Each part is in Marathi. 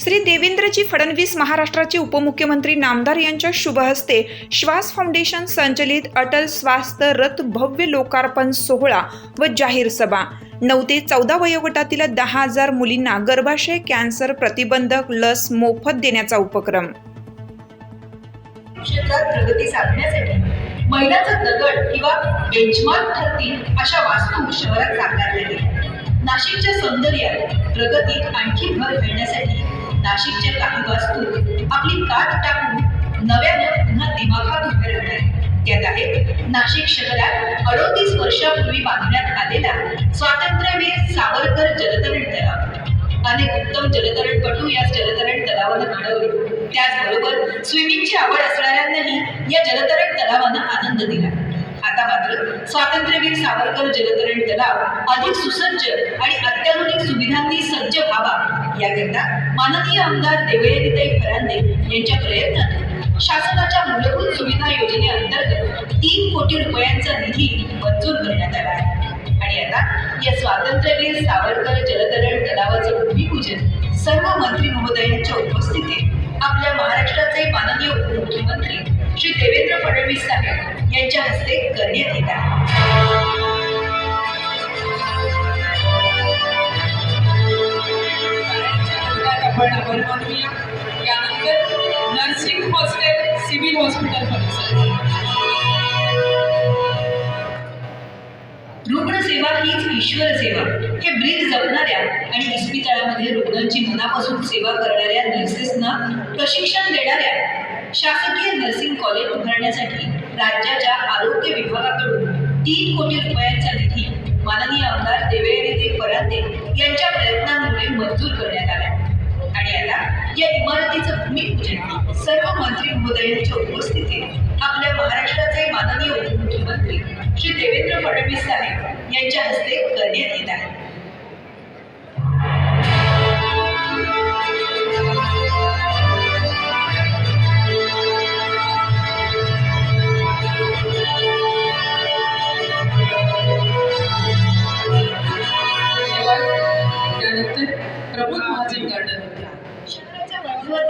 श्री देवेंद्रजी फडणवीस महाराष्ट्राचे उपमुख्यमंत्री नामदार यांच्या शुभ हस्ते श्वास फाउंडेशन संचलित अटल स्वास्थ्य रथ भव्य लोकार्पण सोहळा व जाहीर सभा. नऊ ते चौदा वयोगटातील दहा हजार मुलींना गर्भाशय कॅन्सर प्रतिबंधक लस मोफत देण्याचा उपक्रम. क्षेत्रात प्रगती साधण्यासाठी मैलाचा दगड किंवा बेंचमार्क ठरतील अशा वास्तू शहरात साकारल्या गेल्या नाशिकच्या सौंदर्यात प्रगतीत आणखी भर घेण्यासाठी नाशिकच्या काही वास्तू आपली कात टाकून नव्यानं पुन्हा दिमाखात उभे राहणार आहेत. त्यात आहे नाशिक शहरात अडोतीस वर्षापूर्वी बांधण्यात आलेला स्वातंत्र्यवीर सावरकर जलतरण तलाव. अनेक उत्तम जलतरणपटू या जलतरण तलावानं घडवले. त्याचबरोबर स्विमिंगची आवड असणाऱ्यांनाही या जलतरण तलावानं आनंद दिला. मात्र स्वातंत्र्यवीर सावरकर जलतरण तलाव अधिक सुसज्ज आणि अत्याधुनिक सुविधांनी सज्ज व्हावा. याकरिता माननीय आमदार देवयानीताई फरांदे यांच्या प्रयत्नातून शासनाच्या मूलभूत सुविधा योजनेअंतर्गत तीन कोटी रुपयांचा निधी मंजूर करण्यात आला आहे. आणि आता या स्वातंत्र्यवीर सावरकर जलतरण तलावाचं भूमिपूजन सर्व मंत्री महोदयांच्या उपस्थितीत आपल्या महाराष्ट्राचे माननीय उपमुख्यमंत्री श्री देवेंद्र फडणवीस साहेब यांच्या हस्ते करण्यात येत आहे. आपण आपण बनवूया यानंतर नर्सिंग हॉस्टेल सिव्हिल हॉस्पिटल परिसर रुग्णसेवा हीच ईश्वर सेवा. हे ब्रीद जपणाऱ्या आणि इस्पितळामध्ये रुग्णांची मनापासून सेवा करणाऱ्या नर्सेसना प्रशिक्षण देणाऱ्या शासकीय नर्सिंग कॉलेज उभारण्यासाठी राज्याच्या आरोग्य विभागाकडून तीन कोटी रुपयांचा निधी माननीय आमदार देवयानी फरांदे यांच्या प्रयत्नांमुळे मंजूर करण्यात आला आणि आता या इमारतीचं भूमिपूजन सर्व मंत्री महोदयांच्या उपस्थितीत आपल्या महाराष्ट्राचे माननीय उपमुख्यमंत्री श्री देवेंद्र फडणवीस साहेब यांच्या हस्ते करण्यात येत आहे.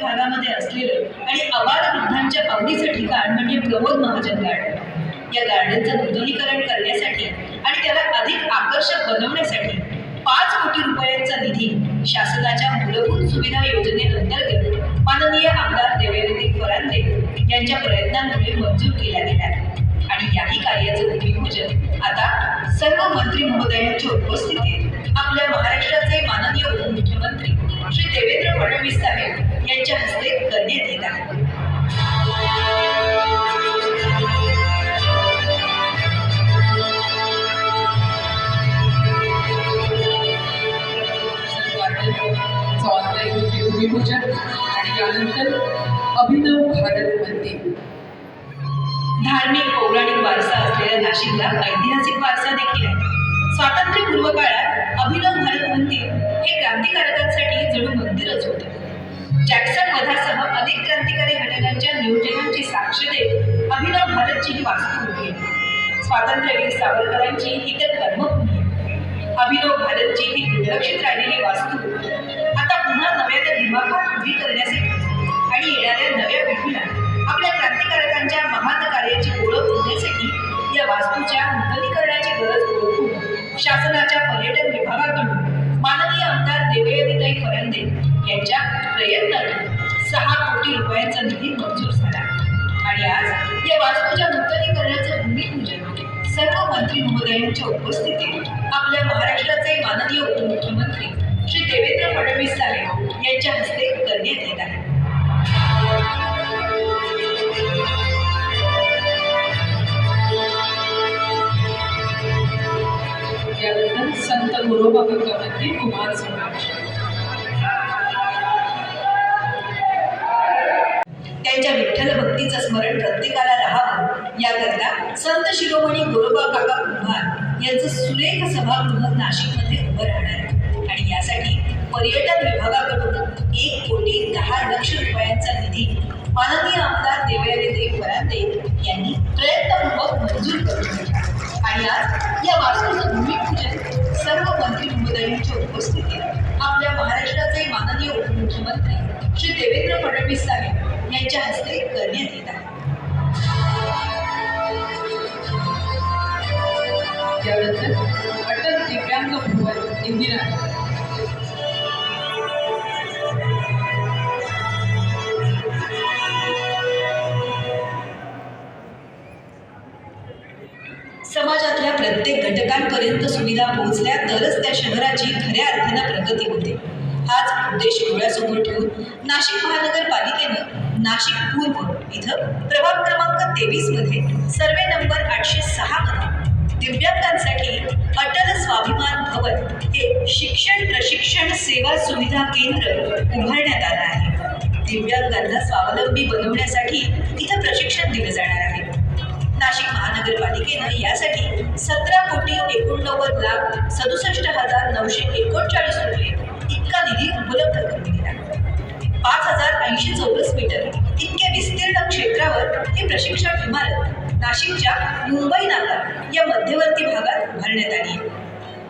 भागामध्ये असलेलं आणि अबाल वृद्धांच्या आवडीचं ठिकाण म्हणजे प्रमोद महाजन गार्डन या गार्डनचं नूतनीकरण करण्यासाठी आणि त्याला अधिक आकर्षक बनवण्यासाठी पाच कोटी रुपयांचा निधी शासनाच्या मूलभूत सुविधा योजनेअंतर्गत माननीय आमदार देवेंद्र फरांदे यांच्या प्रयत्नांमुळे मंजूर केला गेला आणि याही कार्याचं भूमिपूजन आता सर्व मंत्री महोदयांच्या उपस्थितीत आपल्या महाराष्ट्राचे माननीय उपमुख्यमंत्री श्री देवेंद्र फडणवीस साहेब यांच्या हस्ते करण्यात येत आहे आणि अभिनव भारत मंदिर. धार्मिक पौराणिक वारसा असलेल्या नाशिकला ऐतिहासिक वारसा देखील आहे. स्वातंत्र्यपूर्व काळात अभिनव भारत मंदिर हे क्रांतिकारकांसाठी जणू मंदिरच होते. जॅक्सन वधासह अनेक क्रांतिकारी घटनांच्या नियोजनांची साक्ष देत अभिनव भारतची ही वास्तू उभी आहे स्वातंत्र्यवीर सावरकरांची ही तर कर्मभूमी. अभिनव भारतची ही दुर्लक्षित राहिलेली वास्तू. आता पुन्हा नव्याने दिमाखात उभी करण्यासाठी आणि येणाऱ्या नव्या पिढीला आपल्या क्रांतिकारकांच्या महान कार्याची ओळख होण्यासाठी या वास्तूच्या नूतनीकरणाची गरज ओळखून शासनाच्या पर्यटन विभागाकडून माननीय आमदार देवयानीताई परंदे यांच्या प्रयत्नातून सहा कोटी रुपयांचा निधी मंजूर झाला. आणि आज या वास्तूच्या नूतनीकरणाचं भूमिपूजन सर्व मंत्री महोदयांच्या उपस्थितीत आपल्या महाराष्ट्राचे माननीय उपमुख्यमंत्री श्री देवेंद्र फडणवीस साहेब यांच्या हस्ते करण्यात येत आहे. संत गुरोबा गंगा मंदिर कुमार सोना यांचं सुरेख सभागृह नाशिकमध्ये उभं राहणार आहे. आणि यासाठी पर्यटन समाजातल्या प्रत्येक घटकांपर्यंत सुविधा पोहोचल्या तरच त्या शहराची खऱ्या अर्थानं प्रगती होते. हाच उद्देश डोळ्यासमोर ठेवून नाशिक महानगरपालिकेनं नाशिक पूर्व इथं प्रभाग क्रमांक तेवीसमध्ये सर्वे नंबर आठशे सहा मध्ये दिव्यांगांसाठी अटल स्वाभिमान भवन हे शिक्षण प्रशिक्षण सेवा सुविधा केंद्र उभारण्यात आलं आहे. दिव्यांगांना स्वावलंबी बनवण्यासाठी इथं प्रशिक्षण दिलं जाणार आहे. नाशिक महानगरपालिकेनं यासाठी सतरा कोटी एकोणनव्वद लाख सदुसष्ट हजार नऊशे एकोणचाळीस रुपये इतका निधी उपलब्ध करून दिला पाच हजार ऐंशी चौरस मीटर इतक्या विस्तीर्ण क्षेत्रावर हे प्रशिक्षण इमारत नाशिकच्या मुंबई नाका या मध्यवर्ती भागात उभारण्यात आली आहे.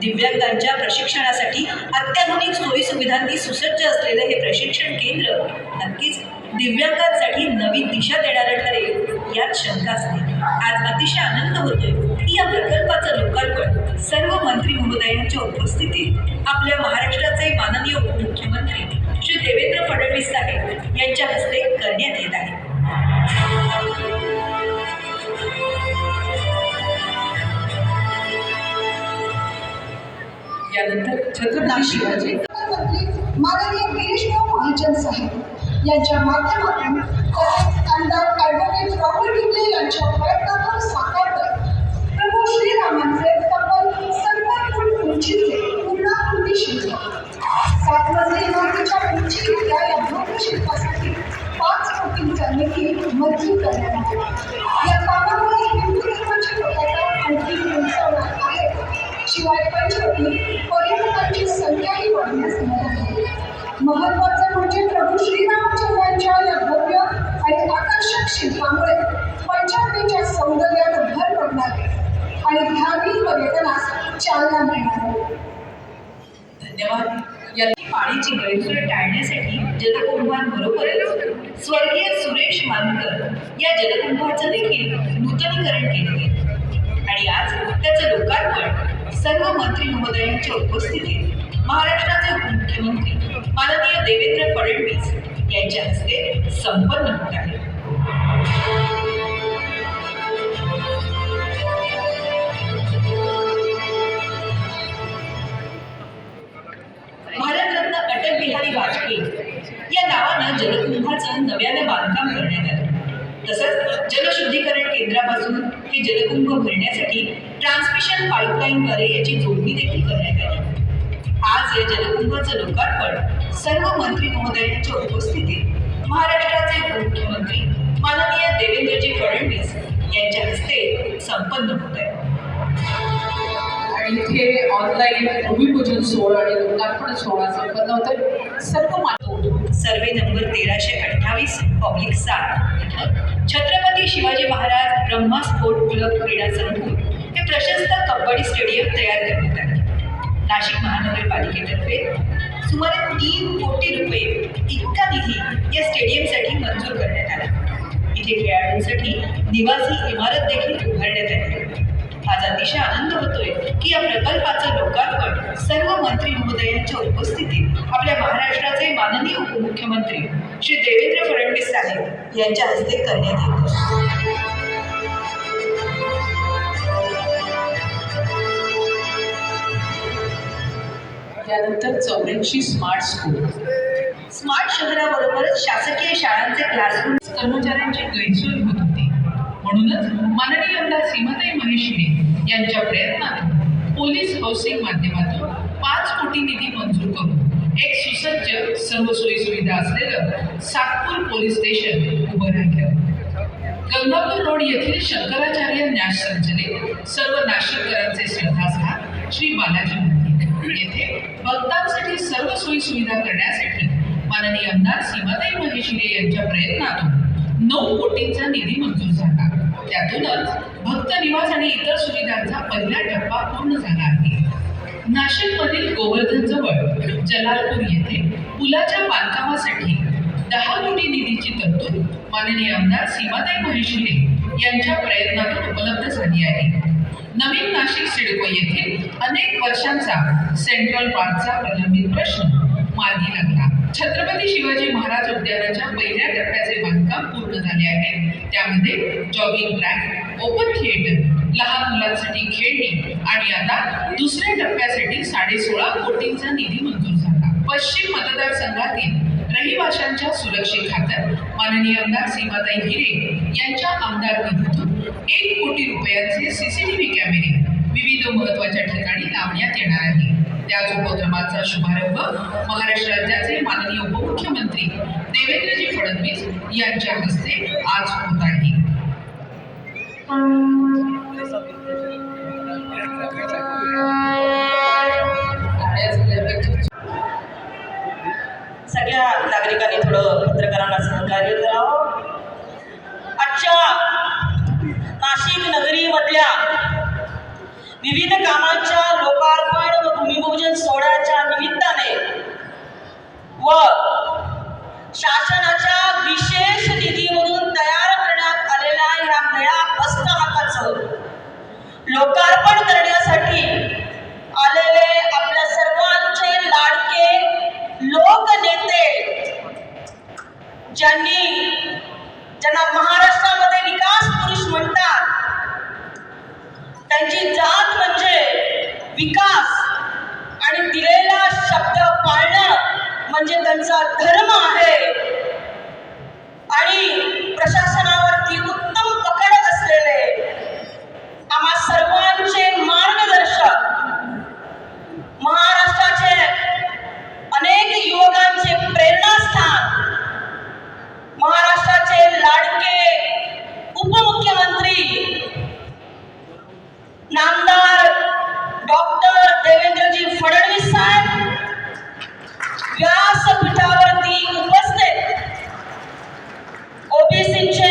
दिव्यांगांच्या प्रशिक्षणासाठी अत्याधुनिक सोयीसुविधांनी सुसज्ज असलेलं हे प्रशिक्षण केंद्र नक्कीच दिव्यांगांसाठी नवी दिशा देणारं ठरेल यात शंकाच नाही. आज अतिशय आनंद होतोय. की या प्रकल्पाचं लोकार्पण सर्व मंत्री महोदयांच्या उपस्थितीत आपल्या महाराष्ट्राचे माननीय उपमुख्यमंत्री श्री देवेंद्र फडणवीस साहेब यांच्या हस्ते करण्यात येत आहे. यानंतर छत्रपती शिवाजी माननीय गिरीश महाजन साहेब यांच्या माध्यमातून आमदार ॲडव्होकेट राहुल यांच्या प्रयत्नातून साकार प्रभू श्रीरामांचे तब्बल सत्तर उंचीचे पूर्णाकृती शिल्प सात मजली इमारतीच्या उंची या भव्य शिल्पासाठी पाच कोटींचा निधी मंजूर करण्यात आला. या कामामुळे हिंदू पताका आणखी उंचावणार आहे. शिवाय पंचवटी पर्यटकांची संख्याही वाढण्यास मदत महत्वाचं म्हणजे प्रभू श्रीरामचंद्रांच्या या भव्य आणि आकर्षक शिल्पामुळे पंजाबीच्या सौंदर्यात भर पडणार आणि धार्मिक पर्यटनास चालना मिळणार धन्यवाद. या पाण्याची गैरसोय टाळण्यासाठी जलकुंभांबरोबरच स्वर्गीय सुरेश मानकर या जलकुंभाचं देखील नूतनीकरण केले गेलं. आणि आज त्याचं लोकार्पण सर्व मंत्री महोदयांच्या उपस्थितीत महाराष्ट्राचे उपमुख्यमंत्री माननीय देवेंद्र फडणवीस यांच्या हस्ते संपन्न होत आहे. भारतरत्न अटल बिहारी वाजपेयी या नावानं जलकुंभाचं नव्यानं बांधकाम करण्यात आलं. तसंच जलशुद्धीकरण केंद्रापासून हे जलकुंभ भरण्यासाठी ट्रान्समिशन पाईपलाईनद्वारे याची जोडणी देखील करण्यात आली. आज या जलकुंभाचं लोकार्पण सर्व मंत्री महोदयांच्या उपस्थितीत महाराष्ट्राचे उपमुख्यमंत्री माननीय देवेंद्रजी फडणवीस यांच्या हस्ते संपन्न होत आहे. आणि इथे ऑनलाईन भूमिपूजन सोहळा आणि लोकार्पण सोहळा संपन्न होतोय. सर्व मान्य सर्वे नंबर तेराशे अठ्ठावीस पब्लिक सात. छत्रपती शिवाजी महाराज ब्रह्मा स्पोर्ट क्लब क्रीडा संकुल हे प्रशस्त कबड्डी स्टेडियम तयार करण्यात आले. नाशिक महानगरपालिकेतर्फे सुमारे तीन कोटी रुपये इतका निधी या स्टेडियमसाठी मंजूर करण्यात आला. इथे खेळाडूंसाठी निवासी इमारत देखील उभारण्यात आली. आज अतिशय आनंद होतोय की या प्रकल्पाचं लोकार्पण सर्व मंत्री महोदयांच्या उपस्थितीत आपल्या महाराष्ट्राचे माननीय उपमुख्यमंत्री श्री देवेंद्र फडणवीस साहेब यांच्या हस्ते करण्यात येत त्यानंतर चौऱ्याऐंशी स्मार्ट स्कूल. स्मार्ट शहराबरोबरच शासकीय शाळांचे क्लासरूम कर्मचाऱ्यांची गैरसोय होत होती. म्हणूनच माननीय आमदार सीमाताई महेश यांच्या प्रयत्नात पोलीस हाऊसिंग माध्यमातून पाच कोटी निधी मंजूर करून एक सुसज्ज सर्व सोयी सुविधा असलेलं सातपूर पोलीस स्टेशन उभं राहिलं. गंगापूर रोड येथील शंकराचार्य न्यास संचलित सर्व नाशिककरांचे श्रद्धास्थान श्री बालाजी येथे भक्तांसाठी सर्व सोयी सुविधा करण्यासाठी माननीय आमदार सीमाताई महेशिरे यांच्या प्रयत्नातून नऊ कोटींचा निधी मंजूर झाला. त्यातूनच भक्त निवास आणि इतर सुविधांचा पहिला टप्पा पूर्ण झाला आहे. नाशिकमधील गोवर्धन जवळ जलालपूर येथे पुलाच्या बांधकामासाठी दहा कोटी निधीची तरतूद माननीय आमदार सीमाताई महेशिरे यांच्या प्रयत्नातून उपलब्ध झाली आहे. नवीन नाशिक सिडको येथील अनेक वर्षांचा सेंट्रल पार्कचा प्रलंबित प्रश्न. मार्गी लागला. छत्रपती शिवाजी महाराज उद्यानाच्या पहिल्या टप्प्याचे बांधकाम पूर्ण झाले आहे. त्यामध्ये जॉगिंग ट्रॅक ओपन थिएटर लहान मुलांसाठी खेळणी आणि आता दुसऱ्या टप्प्यासाठी साडेसोळा कोटींचा निधी मंजूर झाला. पश्चिम मतदारसंघातील रहिवाशांच्या सुरक्षेखातर माननीय आमदार सीमाताई हिरे यांच्या आमदार निधीतून एक कोटी रुपयांचे सीसीटीव्ही कॅमेरे विविध महत्त्वाच्या ठिकाणी लावण्यात येणार आहे. त्याच उपक्रमाचा शुभारंभ महाराष्ट्र राज्याचे माननीय उपमुख्यमंत्री देवेंद्रजी फडणवीस यांच्या हस्ते आज होत आहे. सगळ्या नागरिकांनी थोडं पत्रकारांना सहकार्य करावं. विविध कामांच्या लोकार्पण व भूमिपूजन सोहळ्याच्या निमित्ताने व शासनाच्या विशेष निधीमधून तयार करण्यात आलेल्या ह्या मेळा बसस्थानकाचं लोकार्पण करण्यासाठी आलेले आपल्या सर्वांचे लाडके लोकनेते ज्यांनी ज्यांना महा म्हणजे This in